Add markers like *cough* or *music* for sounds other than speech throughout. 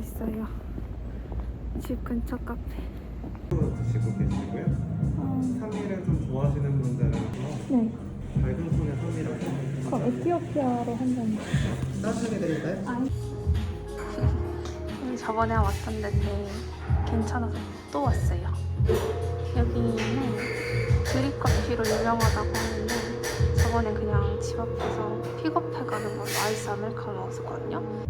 있어요. 집 근처 카페. 드시고 계시고요. 어, 3일을 좀 좋아하시는 분들은 네. 밝은 손에 3일을 그럼 에티오피아로 한 잔. 따뜻하게 드릴까요? 여기 저번에 왔었는데 괜찮아서 또 왔어요. 여기는 드립 커피로 유명하다고 하는데 저번에 그냥 집 앞에서 픽업해가는 걸로 아이스 아메리카노 먹었었거든요.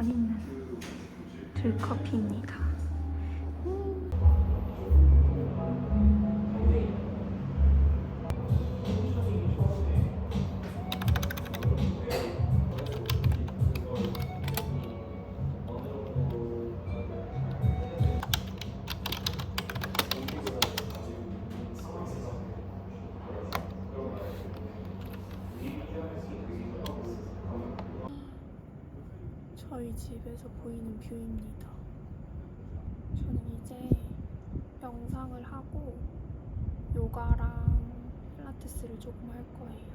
아무튼 산미가 약간 있는 들커피입니다. 요가랑 필라테스를 조금 할 거예요.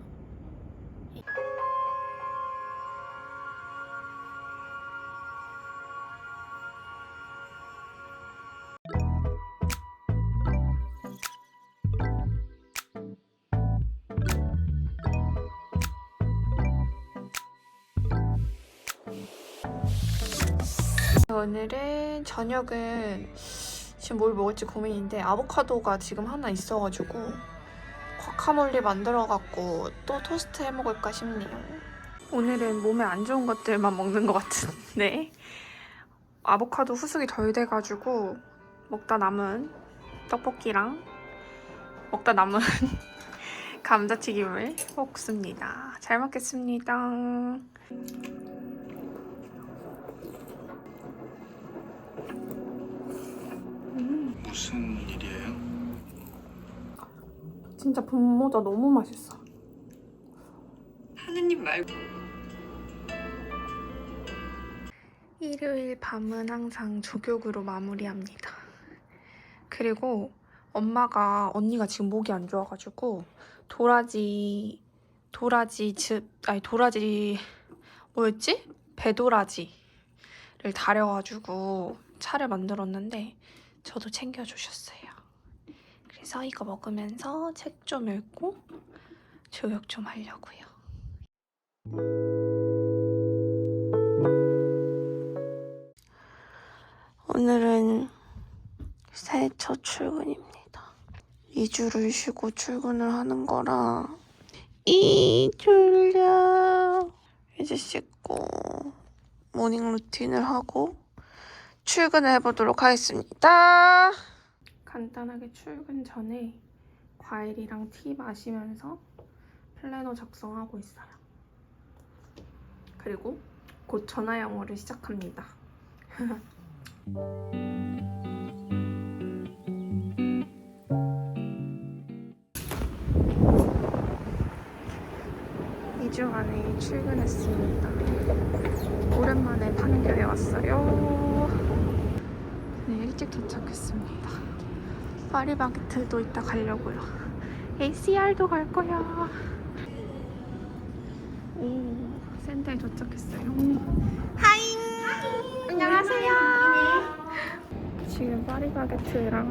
오늘은 저녁은 지금 뭘 먹을지 고민인데 아보카도가 지금 하나 있어가지고 과카몰리 만들어갖고 또 토스트 해 먹을까 싶네요. 오늘은 몸에 안 좋은 것들만 먹는 것 같은데 아보카도 후숙이 덜 돼가지고 먹다 남은 떡볶이랑 먹다 남은 *laughs* 감자튀김을 먹습니다. 잘 먹겠습니다. 무슨 일이에요? 진짜 분모자 너무 맛있어. 하느님 말고 일요일 밤은 항상 조격으로 마무리합니다. 그리고 엄마가 언니가 지금 목이 안 좋아가지고 도라지 도라지 즙 아니 도라지 뭐였지? 배도라지를 달여가지고 차를 만들었는데 저도 챙겨주셨어요. 그래서 이거 먹으면서 책 좀 읽고 조격 좀 하려고요. 오늘은 새해 첫 출근입니다. 2주를 쉬고 출근을 하는 거라 이 졸려 이제 씻고 모닝 루틴을 하고 출근을 해보도록 하겠습니다. 간단하게 출근 전에 과일이랑 티 마시면서 플래너 작성하고 있어요. 그리고 곧 전화 영어를 시작합니다. *laughs* 이주 안에 출근했습니다. 오랜만에 판교에 왔어요. 네, 일찍 도착했습니다. 파리바게트도 이따 가려고요. ACR도 갈 거야. 오, 센터에 도착했어요. 하이! 안녕하세요. 지금 파리바게트랑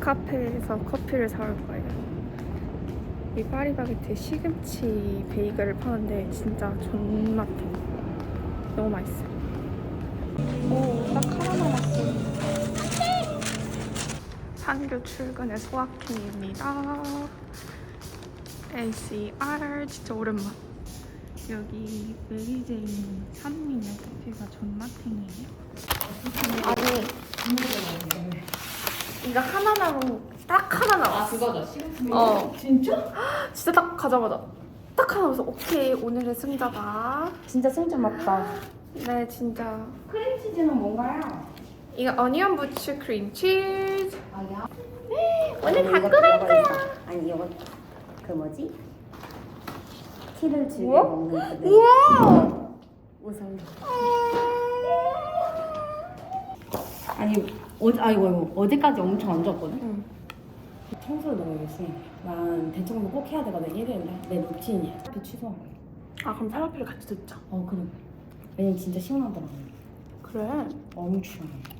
카페에서 커피를 사올 거예요. 이 파리바게트에 시금치 베이글을 파는데 진짜 존맛해. 너무 맛있어요. 판교 출근의 소확행입니다. ACR 진짜 오랜만. 여기 메리제인 산미네 커피가 존맛탱이에요. 아니 이거 하나나로 딱 하나 나왔어. 그거죠 시금치 어. 진짜? *gasps* 진짜 딱 가자마자 딱 하나 와서 오케이 오늘의 승자다. 진짜 승자 맞다 네 진짜 크림치즈는 뭔가요? 이거 어니언 부츠 크림 치즈. 아야 오늘 갖고 갈 거야. 아니 이거 그 뭐지? 티를 즐겨 우와? 먹는 그들 우와. 우선 아니 어제 아이고 이거 어제까지 엄청 안 좋았거든. 응. 청소를 너무 열심히 해. 난 대청소 꼭 해야 되거든 일요일날 내 루틴이야 비 취소한 거야 아 그럼 파라필 같이 듣자. 어 그래 왜냐면 진짜 시원하더라고 그래. 엄청 야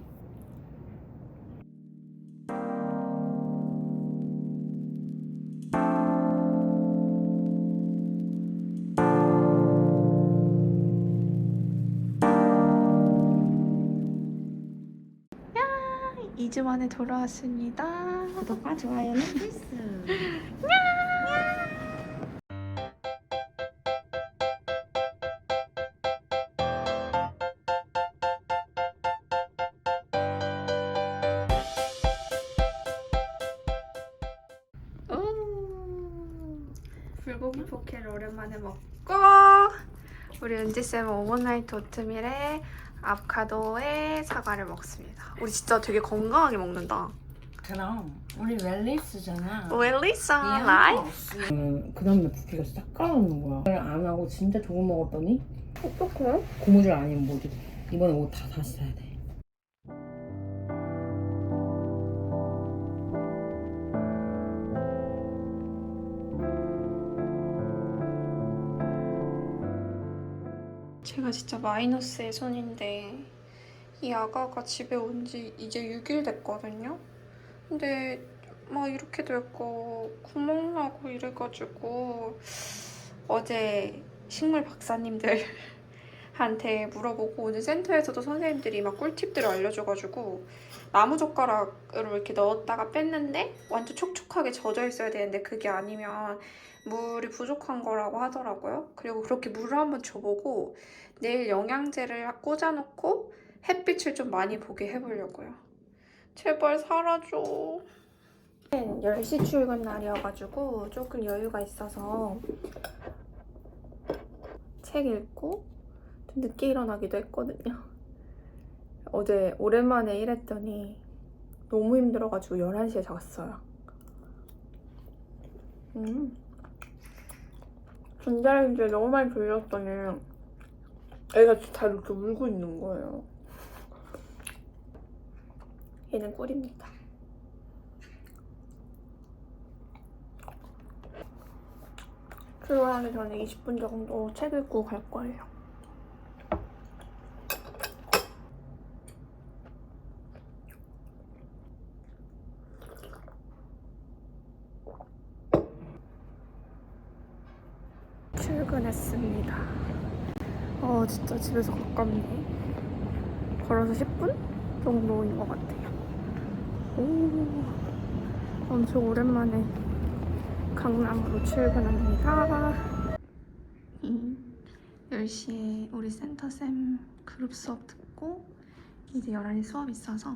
2주 만에 돌아왔습니다. 구독과 좋아요는 필수 오, 불고기 포케를 오랜만에 먹고 우리 은지쌤은 오버나이트 오트밀에 아보카도에 사과를 먹습니다. 우리 진짜 되게 건강하게 먹는다. 그럼 우리 웰리스잖아 웰리사 라이? 음, 그 다음날 붓기가 싹 깔아놓는 거야 안 하고 진짜 조금 먹었더니 어떡해? 고무줄 아니면 못 입어 이번에 옷 다 다시 사야 돼 진짜 마이너스의 손인데 이 아가가 집에 온 지 이제 6일 됐거든요. 근데 막 이렇게 됐고 구멍 나고 이래가지고 어제 식물 박사님들 한테 물어보고 오늘 센터에서도 선생님들이 막 꿀팁들을 알려줘가지고 나무 젓가락으로 이렇게 넣었다가 뺐는데 완전 촉촉하게 젖어 있어야 되는데 그게 아니면 물이 부족한 거라고 하더라고요. 그리고 그렇게 물을 한번 줘보고 내일 영양제를 꽂아놓고 햇빛을 좀 많이 보게 해보려고요. 제발 사라져. 10시 출근 날이어가지고 조금 여유가 있어서 책 읽고 좀 늦게 일어나기도 했거든요. 어제 오랜만에 일했더니 너무 힘들어가지고 11시에 잤어요. 음. 전자레인지에 너무 많이 돌렸더니 애가 다 이렇게 울고 있는 거예요. 얘는 꿀입니다. 출근하기 전에 20분 정도 책 읽고 갈 거예요. 출근했습니다. 집에서 가깝네. 걸어서 10분 정도인 것 같아요. 오, 엄청 오랜만에 강남으로 출근합니다. 10시에 우리 센터쌤 그룹 수업 듣고 이제 11시 수업 있어서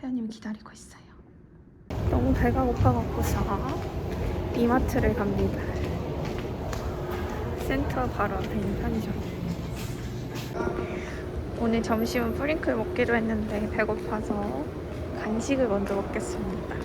회원님 기다리고 있어요. 너무 배가 고파갖고서 이마트를 갑니다. 센터 바로 앞에 있는 편의점. 오늘 점심은 프링클 먹기로 했는데 배고파서 간식을 먼저 먹겠습니다.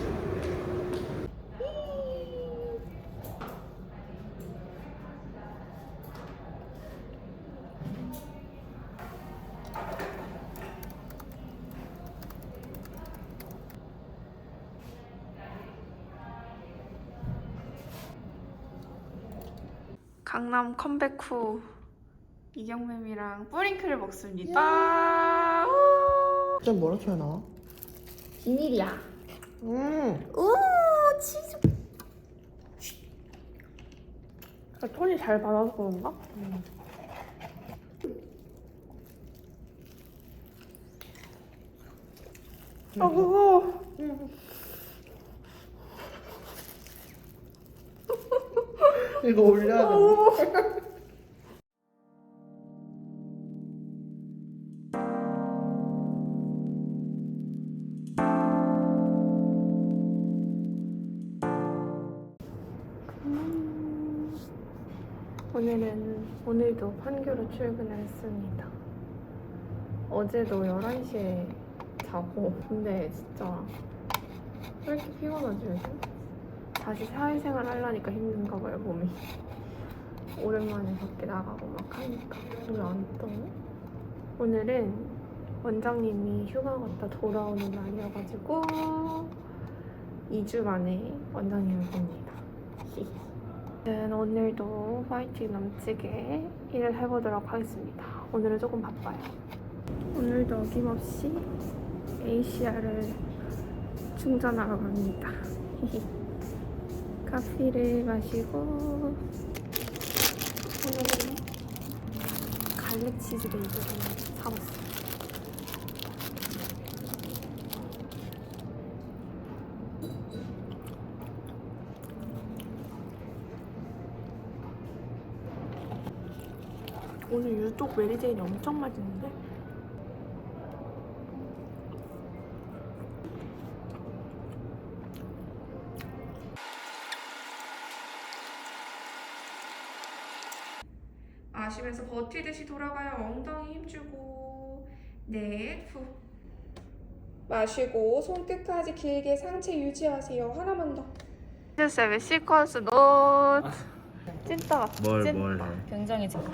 강남 컴백 후 이경매미랑 뿌링클을 먹습니다. 우! 진짜 뭐라 쳐야 나와? 비밀이야 음. 오 치즈. 아, 톤이 잘 받아서 그런가? 아 그거 *laughs* 이거 올려야 돼. *laughs* 판교로 출근을 했습니다. 어제도 11시에 자고 근데 진짜 왜 이렇게 피곤하지 요즘? 다시 사회생활 하려니까 힘든가 봐요 몸이. 오랜만에 밖에 나가고 막 하니까 오늘 안 떠. 오늘은 원장님이 휴가 갔다 돌아오는 날이어가지고 2주 만에 원장님을 봅니다. *laughs* 네, 오늘도 화이팅 넘치게 일을 해보도록 하겠습니다. 오늘은 조금 바빠요. 오늘도 어김없이 ACR을 충전하러 갑니다. *laughs* 커피를 마시고 오늘은 갈릭 치즈 베이글을 사봤어요. 유독 메리제인이 엄청 맛있는데? 마시면서 버티듯이 돌아가요. 엉덩이 힘주고 네, 후. 마시고 손 끝까지 길게 상체 유지하세요. 하나만 더. 쌤의 시퀀스 너 찐따 뭘 찐- 뭘. 굉장히 지금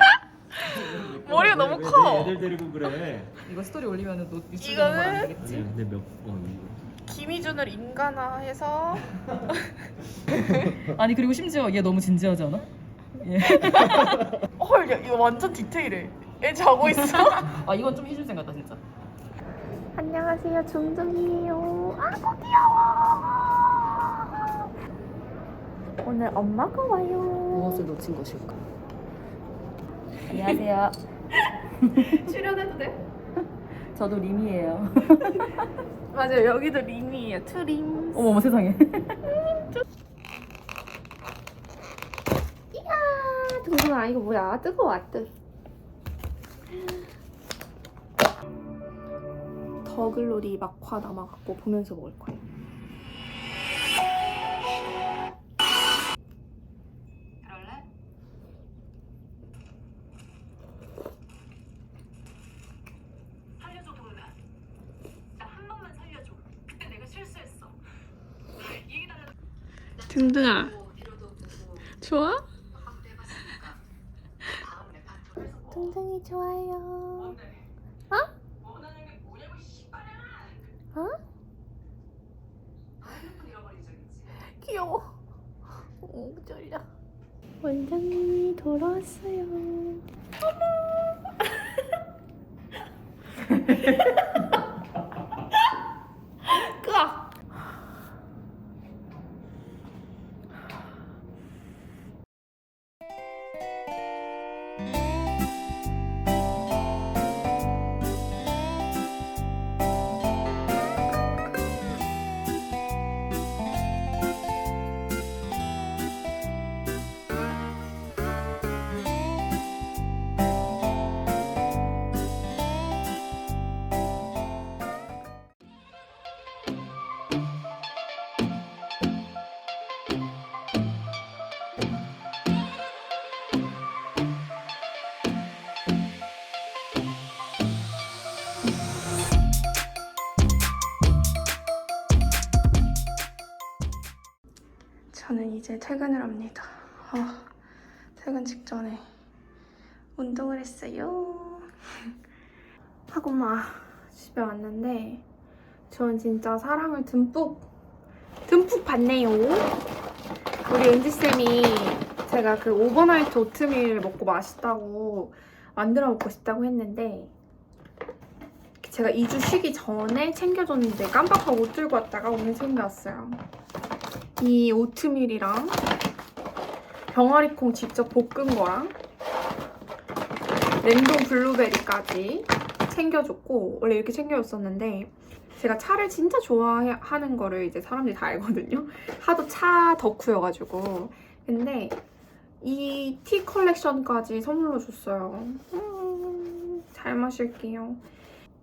*laughs* 머리가 너무 커. 애들 데리고 그래. 이거 스토리 올리면 너 이거는- 되겠지? 아니 근데 몇 어, 김희준을 인간화해서 *laughs* 아니 그리고 심지어 얘 너무 진지하지 않아? *laughs* 헐, 야, 이거 완전 디테일해. 애 자고 있어. 아 이건 좀 희준 생각다 진짜 안녕하세요, 종종이에요. 아고 귀여워. 오늘 엄마가 와요. 무엇을 놓친 것일까? 안녕하세요 *laughs* 출연해도 돼? *laughs* 저도 림이에요 *laughs* 맞아요, 여기도 림이에요. 투림. 어머 어머 세상에 이야, 동동아 이거 뭐야? 뜨거워, 뜨. *gasps* 더글로리 막화 남아갖고 보면서 먹을 거예요. 真的啊。何? 이제 퇴근을 합니다. 아, 퇴근 직전에 운동을 했어요. *laughs* 하고 막 집에 왔는데 저는 진짜 사랑을 듬뿍 듬뿍 받네요. 우리 은지쌤이 제가 그 오버나이트 오트밀 먹고 맛있다고 만들어 먹고 싶다고 했는데 제가 2주 쉬기 전에 챙겨줬는데 깜빡하고 못 들고 왔다가 오늘 챙겨왔어요. 이 오트밀이랑 병아리콩 직접 볶은 거랑 냉동 블루베리까지 챙겨줬고 원래 이렇게 챙겨줬었는데 제가 차를 진짜 좋아하는 거를 이제 사람들이 다 알거든요. 하도 차 덕후여가지고 근데 이 티 컬렉션까지 선물로 줬어요. 음, 잘 마실게요.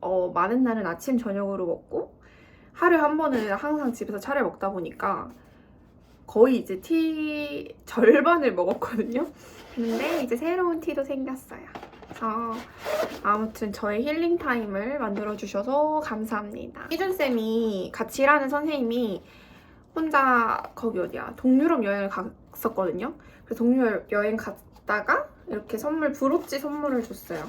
어, 많은 날은 아침 저녁으로 먹고 하루에 한 번은 항상 집에서 차를 먹다 보니까 거의 이제 티 절반을 먹었거든요. 근데 이제 새로운 티도 생겼어요. 그래서 아무튼 저의 힐링 타임을 만들어 주셔서 감사합니다. 희준 쌤이 같이 일하는 선생님이 혼자 거기 어디야 동유럽 여행을 갔었거든요. 그래서 동유럽 여행 갔다가 이렇게 선물 브로치 선물을 줬어요.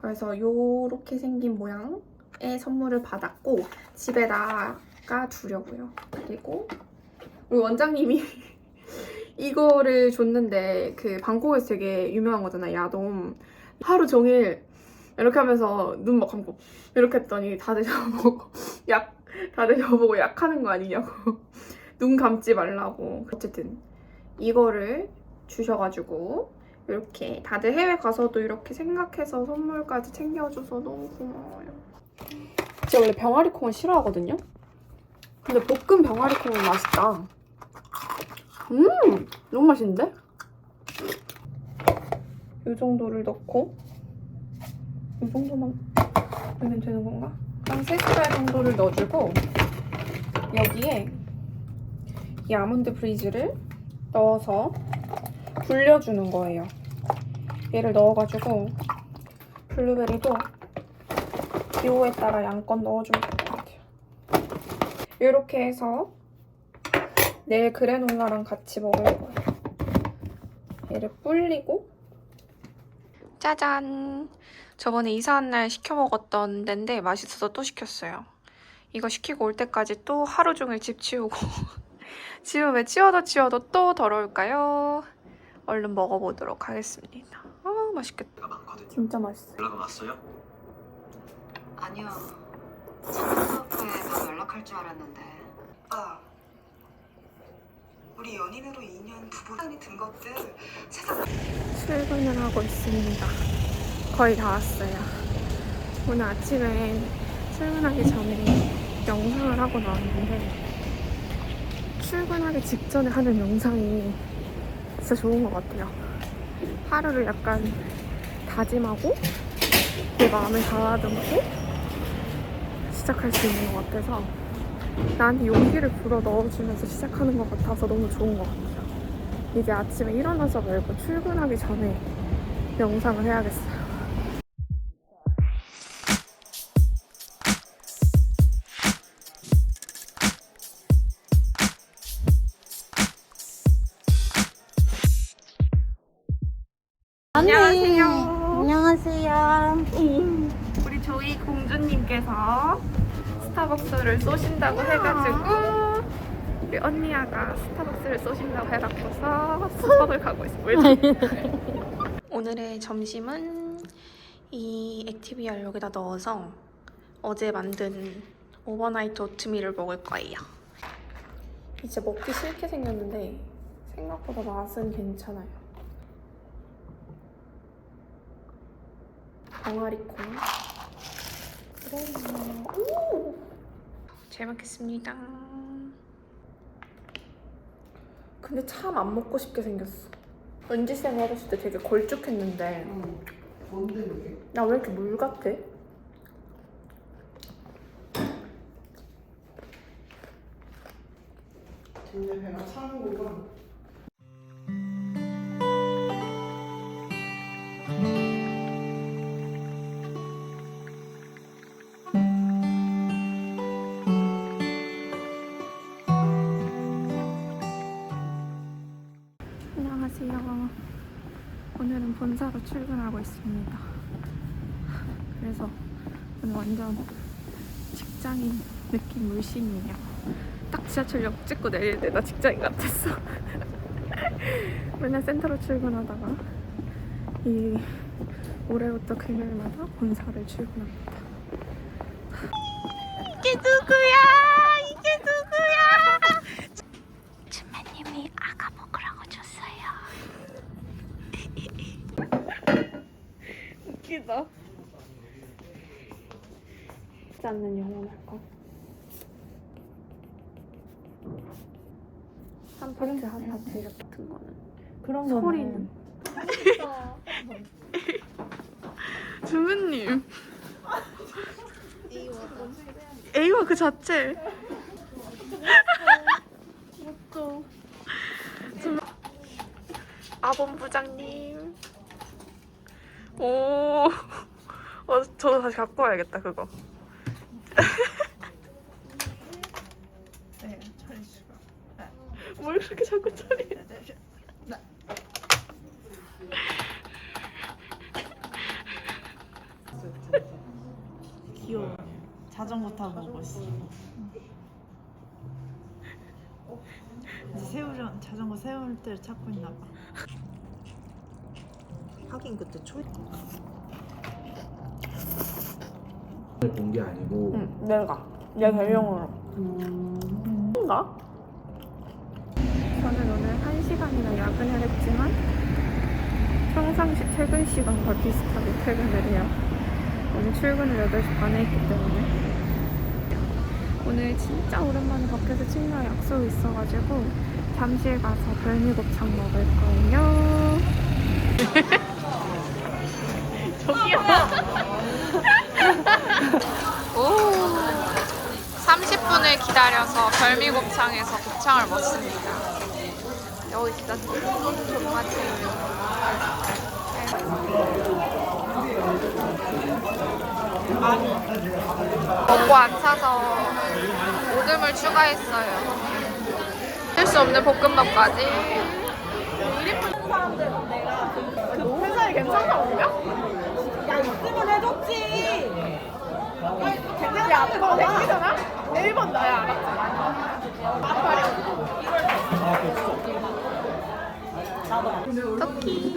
그래서 요렇게 생긴 모양의 선물을 받았고 집에다 두려고요. 그리고 우리 원장님이 *laughs* 이거를 줬는데 그 방콕에서 되게 유명한 거잖아 야돔 하루 종일 이렇게 하면서 눈 막 감고 이렇게 했더니 다들 저보고 *laughs* 약 다들 저보고 약하는 거 아니냐고 *laughs* 눈 감지 말라고 어쨌든 이거를 주셔가지고 이렇게 다들 해외 가서도 이렇게 생각해서 선물까지 챙겨줘서 너무 고마워요. 제가 원래 병아리 콩을 싫어하거든요. 근데 볶은 병아리 콩은 맛있다. 음, 너무 맛있는데? 이 정도를 넣고 이 정도만 넣으면 되는 건가? 한 3숟갈 정도를 넣어주고 여기에 이 아몬드 브리즈를 넣어서 불려주는 거예요. 얘를 넣어가지고 블루베리도 요에 따라 양껏 넣어주면 될 것 같아요. 이렇게 해서 내일 그래놀라랑 같이 먹을 거예요. 얘를 불리고 짜잔! 저번에 이사한 날 시켜 먹었던 데인데 맛있어서 또 시켰어요. 이거 시키고 올 때까지 또 하루 종일 집 치우고 *laughs* 집은 왜 치워도 치워도 또 더러울까요? 얼른 먹어보도록 하겠습니다. 아 맛있겠다. 진짜 맛있어. 연락 왔어요? 아니요. 후에 바로 연락할 줄 알았는데. 아, 우리 연인으로 2년 부부간이 든 것들 세상 출근을 하고 있습니다. 거의 다 왔어요. 오늘 아침에 출근하기 전에 영상을 하고 나왔는데 출근하기 직전에 하는 영상이 진짜 좋은 것 같아요. 하루를 약간 다짐하고 내 마음을 가다듬고 시작할 수 있는 것 같아서 나한테 용기를 불어 넣어주면서 시작하는 것 같아서 너무 좋은 것 같아요. 이제 아침에 일어나서 말고 출근하기 전에 영상을 해야겠어요. 안녕하세요. 안녕하세요. 우리 조이 공주님께서 스타벅스를 쏘신다고 해가지고 우리 언니야가 스타벅스를 쏘신다고 해갖고서 수박을 가고 있어요. *laughs* 오늘의 점심은 이 액티비아를 여기다 넣어서 어제 만든 오버나이트 오트밀을 먹을 거예요. 이제 먹기 싫게 생겼는데 생각보다 맛은 괜찮아요. 병아리콩. 그래요. 오! 잘 먹겠습니다. 근데 참 안 먹고 싶게 생겼어. 은지쌤 어렸을 때 되게 걸쭉했는데 뭔데 이게? 나 왜 이렇게 물 같아? 진짜 배가 차는구만. 출근하고 있습니다. 그래서 오늘 완전 직장인 느낌 물씬이에요. 딱 지하철역 찍고 내릴 때 나 직장인 같았어. *laughs* 맨날 센터로 출근하다가 이 올해부터 금요일마다 본사를 출근합니다. 이게 누구야? 이게 누구야? 주마님이 아가 먹으라고 줬어요. 웃기다. 쉽지 않는 영혼할 거. 한 파트 한 파트 이렇게 같은 거는 그런 소리는. *laughs* 주무님. *laughs* A와 그 자체. *laughs* 아본 부장님. 오. 어, 저도 다시 갖고 와야겠다 그거. 네, 차리시고. 뭘 그렇게 자꾸 차려? 귀여워. 자전거 타고 오고 있어. 이제 세우려 자전거 세울 때를 찾고 있나 봐. 하긴 그때 초 본 게 아니고 응, 내가 내 별명으로. 인가? 저는 오늘 1시간이나 야근을 했지만 평상시 퇴근 시간과 비슷하게 퇴근을 해요. 오늘 출근을 8시 반에 했기 때문에 오늘 진짜 오랜만에 밖에서 친구랑 약속이 있어가지고 잠실 가서 별미곱창 먹을 거예요. *laughs* 오. 30분을 기다려서 별미곱창에서 곱창을 먹습니다. 여기 진짜 존맛이에요. 먹고 안 차서 오줌을 추가했어요. 할수 없는 볶음밥까지. 그 회사에 괜찮나 보냐? 야, 있으면 해줬지. 야, 그거 내기잖아? 1번 나야, 알았지? 토끼.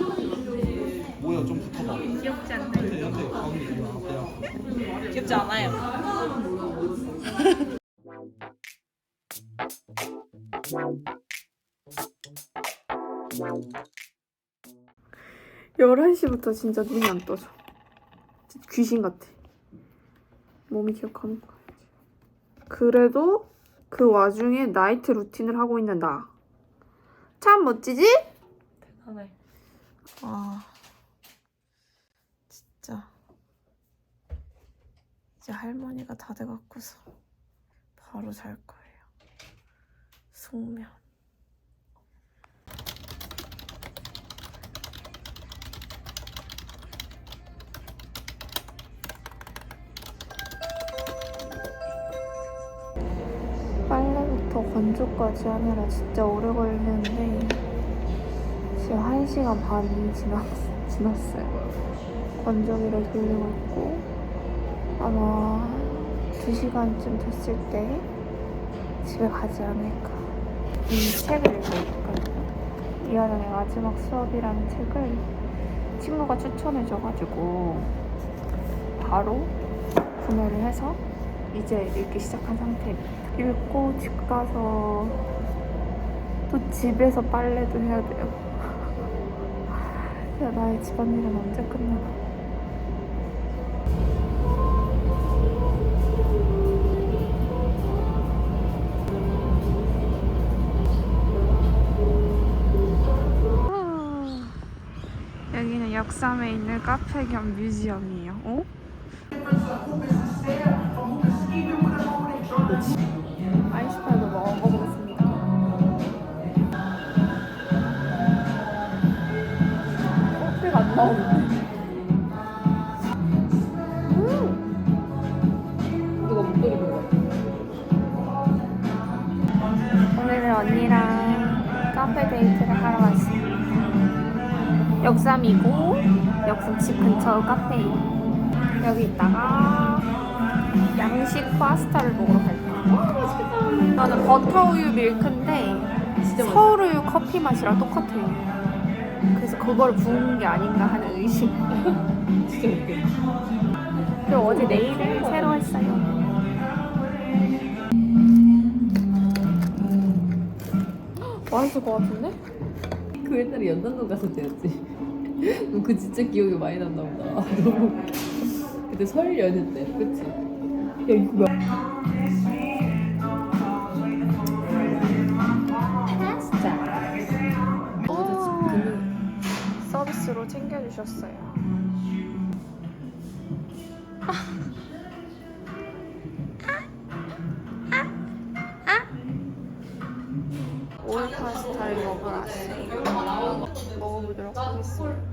뭐야 좀 붙어봐 귀엽지 않아요? 11시부터 진짜 눈이 안 떠져. 귀신 같아. 몸이 기억하는 거야. 그래도 그 와중에 나이트 루틴을 하고 있는 나. 참 멋지지? 대단해. 아, 진짜. 이제 할머니가 다 돼갖고서 바로 잘 거예요. 숙면. 건조까지 하느라 진짜 오래 걸리는데 지금 1시간 반이 지났, 지났어요. 건조기를 돌리고 있고 아마 2시간쯤 됐을 때 집에 가지 않을까. 이 책을 읽고 있거든요. 이하정의 마지막 수업이라는 책을 친구가 추천해줘가지고 바로 구매를 해서 이제 읽기 시작한 상태입니다. 읽고 집 가서 또 집에서 빨래도 해야 돼요. *laughs* 야, 나의 집안일은 언제 끝나나? 여기는 역삼에 있는 카페 겸 뮤지엄이에요. 어? 보고 오늘은 언니랑 카페 데이트를 하러 왔습니다. 역삼이고 역삼 집 근처 카페예요. 여기 있다가 양식 파스타를 먹으러 갈 거야. 나는 버터 우유 밀크인데 서울 우유 커피 맛이랑 똑같아요. 그래서 그걸 부은 게 아닌가 하는 의심. 진짜 웃겨. 그리고 어제 네일을 새로 했어요. *gasps* 맛있을 것 같은데? 그 옛날에 연남동 갔을 때였지. *laughs* 그 진짜 기억이 많이 난다 보다. *laughs* 너무 웃겨. 그때 설 연휴 때, 그치? 야 이거 뭐야? 주셨어요. 오일 파스타를 먹으러 왔어요. 먹어보도록 하겠습니다.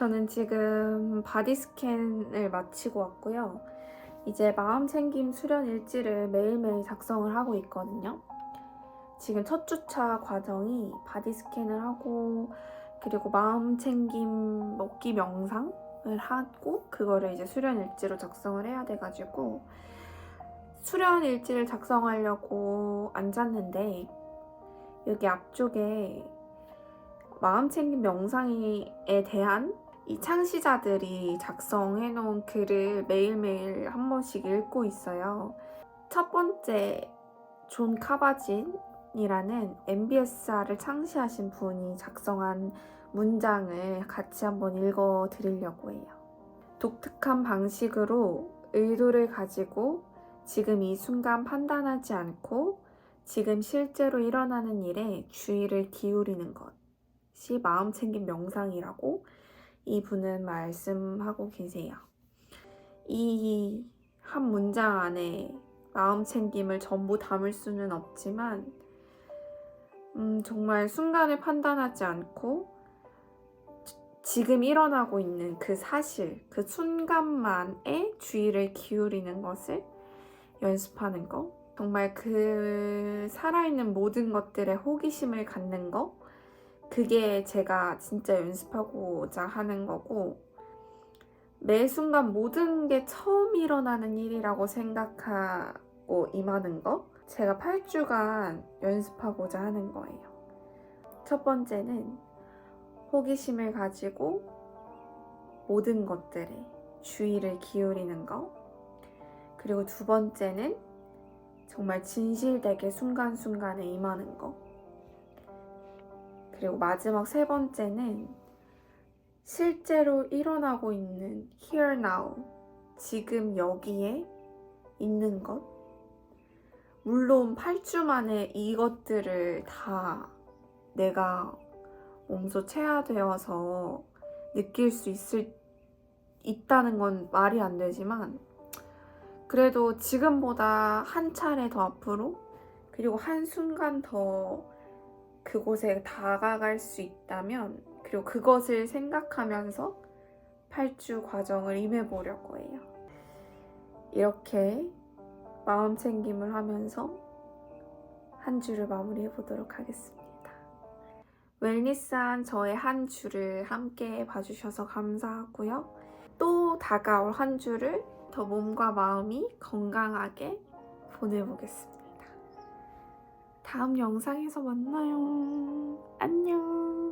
저는 지금 바디 스캔을 마치고 왔고요. 이제 마음 챙김 수련 일지를 매일매일 작성을 하고 있거든요. 지금 첫 주차 과정이 바디 스캔을 하고 그리고 마음 챙김 먹기 명상을 하고 그거를 이제 수련 일지로 작성을 해야 돼 가지고 수련 일지를 작성하려고 앉았는데 여기 앞쪽에 마음 챙김 명상에 대한 이 창시자들이 작성해 놓은 글을 매일매일 한 번씩 읽고 있어요. 첫 번째 존 카바진이라는 MBSR을 창시하신 분이 작성한 문장을 같이 한번 읽어 드리려고 해요. 독특한 방식으로 의도를 가지고 지금 이 순간 판단하지 않고 지금 실제로 일어나는 일에 주의를 기울이는 것이 마음 챙김 명상이라고 이 분은 말씀하고 계세요. 이 한 문장 안에 마음 챙김을 전부 담을 수는 없지만, 음, 정말 순간을 판단하지 않고 지금 일어나고 있는 그 사실, 그 순간만에 주의를 기울이는 것을 연습하는 거. 정말 그 살아있는 모든 것들에 호기심을 갖는 거. 그게 제가 진짜 연습하고자 하는 거고, 매 순간 모든 게 처음 일어나는 일이라고 생각하고 임하는 거. 제가 8주간 연습하고자 하는 거예요. 첫 번째는 호기심을 가지고 모든 것들에 주의를 기울이는 거. 그리고 두 번째는 정말 진실되게 순간순간에 임하는 거. 그리고 마지막 세 번째는 실제로 일어나고 있는 here now, 지금 여기에 있는 것. 물론 8주 만에 이것들을 다 내가 몸소 체화되어서 느낄 수 있을, 있다는 건 말이 안 되지만, 그래도 지금보다 한 차례 더 앞으로, 그리고 한 순간 더 그곳에 다가갈 수 있다면, 그리고 그것을 생각하면서 8주 과정을 임해 보려고 해요. 이렇게 마음 챙김을 하면서 한 주를 마무리해 보도록 하겠습니다. 웰니스한 저의 한 주를 함께 봐주셔서 감사하고요. 또 다가올 한 주를 더 몸과 마음이 건강하게 보내보겠습니다. 다음 영상에서 만나요. 안녕.